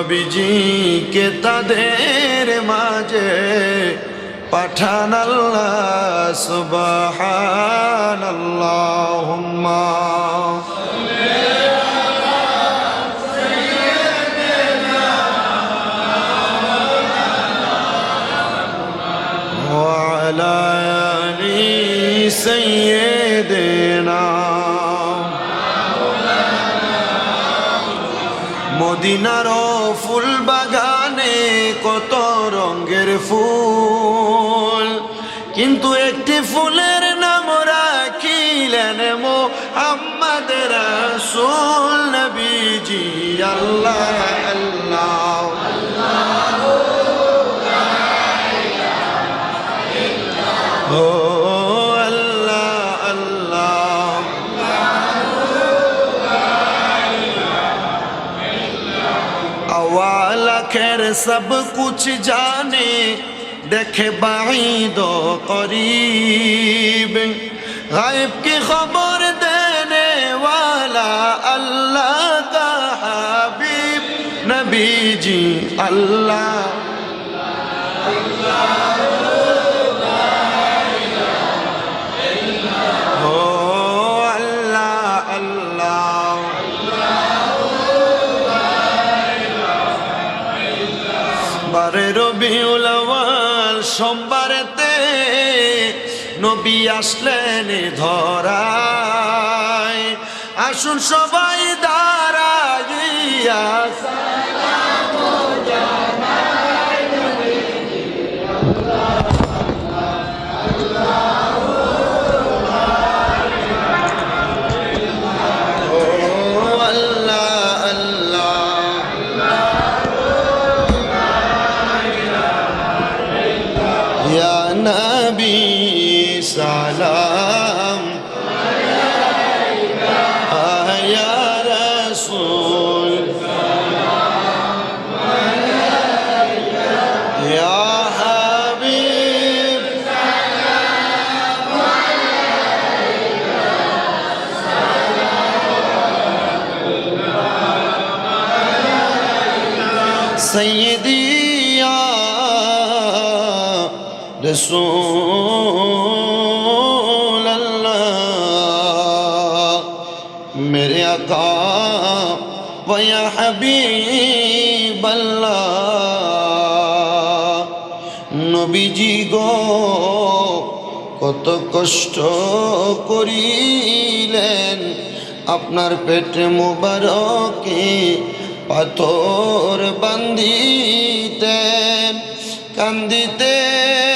নবীজিকে তাদের মাঝে পাঠান আল্লাহ সুবহান আল্লাহুম্মা وعلى آل سيدنا মদিনার ফুল বাগানে কত রঙের ফুল কিন্তু একটি ফুলের নাম রাখিলেন মো আমাদের সোল নবীজি আল্লাহ আল্লাহ। خیر سب کچھ جانے دیکھے بعید و قریب۔ غائب کی خبر دینے والا اللہ کا حبیب، نبی جی اللہ اللہ۔ বারে রবিউল আওয়াল সোমবারেতে নবী আসলেন ধরায়। আসুন সবাই দাঁড়াইয়া ও السلام. آه، يا رسول يا حبيب سلام سلام سيدي يا رسول হাবিব নবীজি গো কত কষ্ট করিলেন। আপনার পেটে মোবারকে পাথর বান্ধিতেন কান্দিতেন।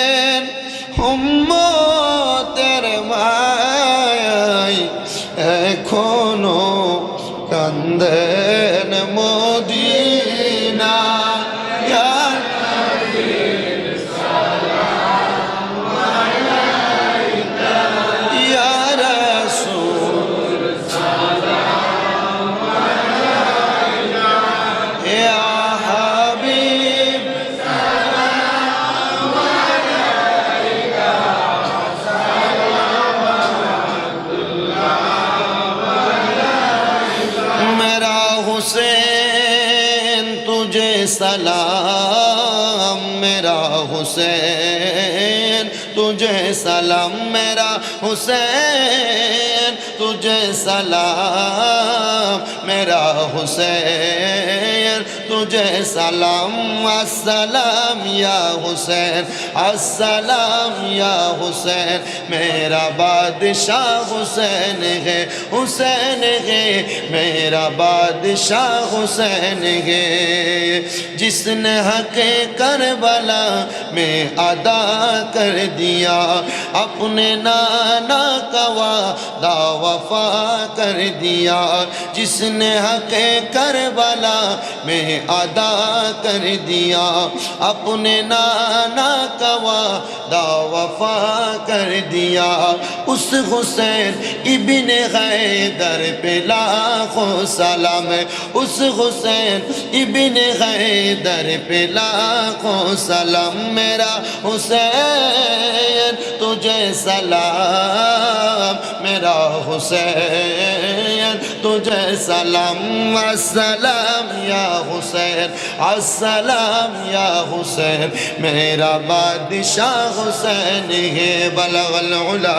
سلام میرا حسین تجھے سلام میرا حسین تجھے سلام میرا حسین تجھے سلام السلام یا حسین، السلام یا حسین، میرا بادشاہ حسین ہے حسین ہے، میرا بادشاہ حسین ہے۔ جس نے حق کربلا میں ادا کر دیا، اپنے نانا کا وعدہ وفا کر دیا۔ جس نے حق کربلا میں ادا کر دیا، اپنے نانا کا وعدہ وفا کر دیا۔ اس حسین ابن غیدر پہ لاکھوں سلام اس حسین ابن غیدر پہ لاکھوں سلام۔ میرا حسین، تجھے سلام۔ میرا حسین، تجھے سلام۔ السلام یا حسین۔ حسین السلام يا حسین میرا بادشاہ حسین ہے بلغ العلا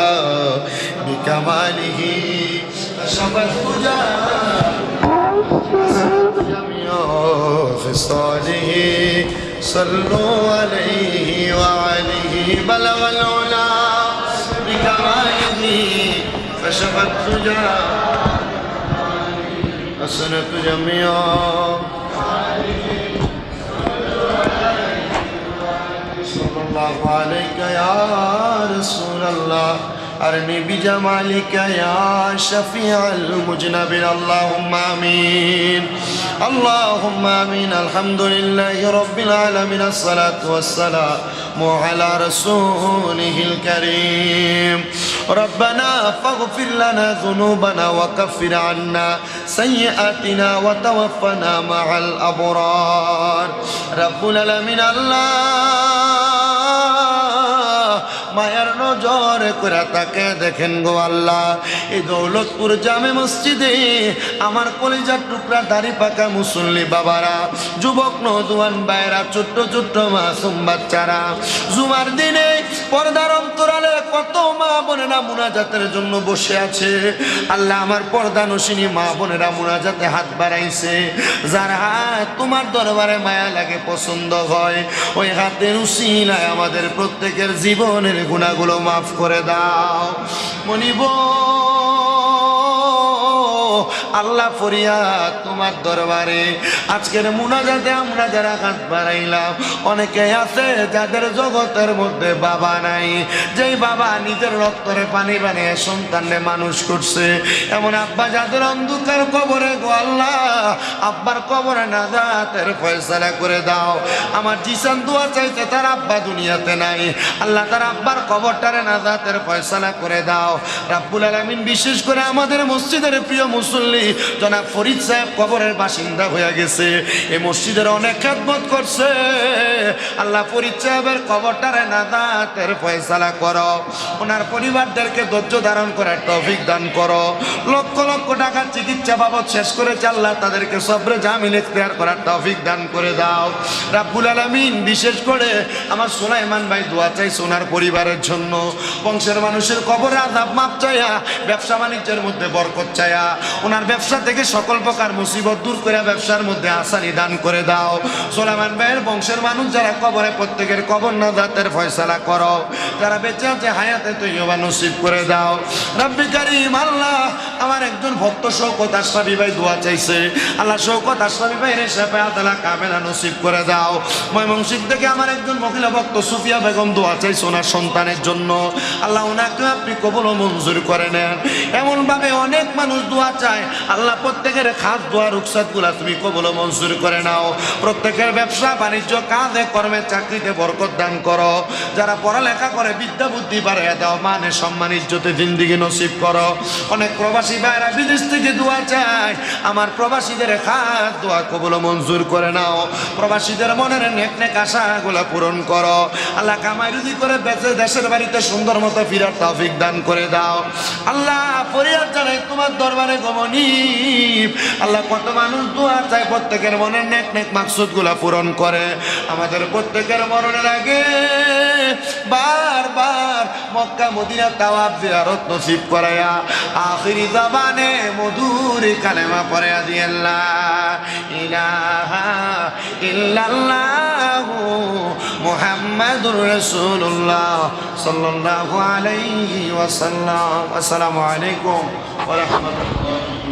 بکماله شبت جميع خصاله صلوا عليه وعليه بلغ العلا بكماله فشفت سجى حسنة جميعا الله عليك يا رسول الله. أرني بجمالك يا شفيع المجنبين اللهم آمين. اللهم آمين. الحمد لله رب العالمين. الصلاة والسلام على رسوله الكريم. ربنا فاغفر لنا ذنوبنا وكفر عنا سيئاتنا وتوفنا مع الأبرار. رب العالمين. الله মায়ার নজর করে তাকে দেখেন গো আল্লাহ। এই দৌলতপুর জামে মসজিদে আমার কলিজার টুকরা দাড়ি পাকা মুসল্লি বাবারা, যুবক নদুয়ান বাইরা ছোট্ট ছোট্ট মাসুম বাচ্চারা। জুমার দিনে পর্দার অন্তরালে কত মা বোনেরা মুনাজাতের জন্য বসে আছে। আল্লাহ আমার পর্দা নসিনী মা বোনেরা মুনাজাতে হাত বাড়াইছে। যার হাত তোমার দরবারে মায়া লাগে, পছন্দ হয়। ওই হাতের উসিলায় আমাদের প্রত্যেকের জীবনের গুণাগুলো মাফ করে দাও। মনিব আল্লাহ ফরিয়াদ তোমার দরবারে। আজকের মুনাজাতে আমরা যারা হাত বাড়াইলাম, অনেকে আছে যাদের জগতের মধ্যে বাবা নাই। যেই বাবা নিজের রক্তরে পানি বানিয়ে সন্তানরে মানুষ করছে, এমন আব্বা যাদের অন্ধকার কবরে গো আল্লাহ, আব্বার কবরে নাজাতের ফয়সালা করে দাও। আমার জিসান দোয়া চাইতে তার আব্বা দুনিয়াতে নাই। আল্লাহ তার আব্বার কবরটারে নাজাতের ফয়সালা করে দাও। রাব্বুল আলামিন বিশেষ করে আমাদের মসজিদের প্রিয় মুসল্লি জনাব ফরিদ সাহেব কবরের বাসিন্দা হয়ে গেছে। এই মসজিদের অনেক খেদমত করছে। আল্লাহ ফরিদ সাহেবের কবরটারে নাজাতের ফয়সালা করো। ওনার পরিবারদেরকে ধৈর্য ধারণ করার তৌফিক দান করো। লক্ষ লক্ষ টাকার চিকিৎসা বাবদ শেষ করেছে আল্লাহ, তাদেরকে সবরে জামিন এখতিয়ার করার তৌফিক দান করে দাও। রাব্বুল আলামিন, বিশেষ করে আমার সোলাইমান ভাই দোয়া চাই সোনার পরিবারের জন্য। বংশের মানুষের কবরে আজাব মাপ চাইয়া, ব্যবসা বাণিজ্যের মধ্যে বরকত চাইয়া, ওনার ব্যবসা থেকে সকল প্রকার মুসিবত দূর করে ব্যবসার মধ্যে আসানি দান করে দাও। সোলাইমান ভাইয়ের বংশের মানুষ যারা কবরে প্রত্যেকের কবর না দাঁতের ফয়সালা করো, যারা বেঁচে আছে হায়াতে তৈবা নসিব করে দাও। রাব্বি কারিম, আল্লাহ আমার একজন ভক্ত শৌকত আশরাফি ভাই দোয়া চাইছে। আল্লাহ শৌকত আশরাফি ভাই রে শেফে আদালা কাবেলা নসিব করে দাও। ময়মনসিং থেকে আমার একজন মহিলা ভক্ত সুফিয়া বেগম দোয়া চাইছে ওনার সন্তানের জন্য। আল্লাহ ওনাকে আপনি কবল মঞ্জুর করে নেন। এমনভাবে অনেক মানুষ দোয়া চায়। আল্লাহ প্রত্যেকের খাস দোয়া রুকসাতগুলা তুমি কবল মঞ্জুর করে নাও। প্রত্যেকের ব্যবসা, বাণিজ্য, কাজে, কর্মে, চাকরিতে বরকত দান করো। যারা পড়ালেখা করে, বিদ্যা, বুদ্ধি বাড়াইয়া দাও মানে সম্মান, ইজ্জতে জিন্দিগি নসিব করো। অনেক প্রবাসী ভাইরা বিদেশ থেকে দোয়া চায়। আমার প্রবাসীদের খাস দোয়া কবল মঞ্জুর করে নাও। প্রবাসীদের মনের নেক নেক আশাগুলো পূরণ করো। আল্লাহ কামাই রুজি করে বেঁচে দেশের বাড়িতে সুন্দর মতো ফিরার তৌফিক দান করে দাও। আল্লাহ পরিবার জানাই তোমার দরবারে গমনী। আল্লাহ কত মানুষ দোয়া চায়, প্রত্যেকের মনের নেক নেক মাকসুদগুলা পূরণ করে। আমাদের প্রত্যেকের মরণের আগে বারবার মক্কা, মদিনা তাওয়াব জিয়ারত নসিব করায়া আখিরি জাবানে মধুর কালেমা পড়ে দিয়াল্লাহ ইলাহা ইল্লাল্লাহু মুহাম্মাদুর রাসূলুল্লাহ সাল্লাল্লাহু আলাইহি ওয়াসাল্লাম। আসসালামু আলাইকুম ওয়া রাহমাতুল্লাহ।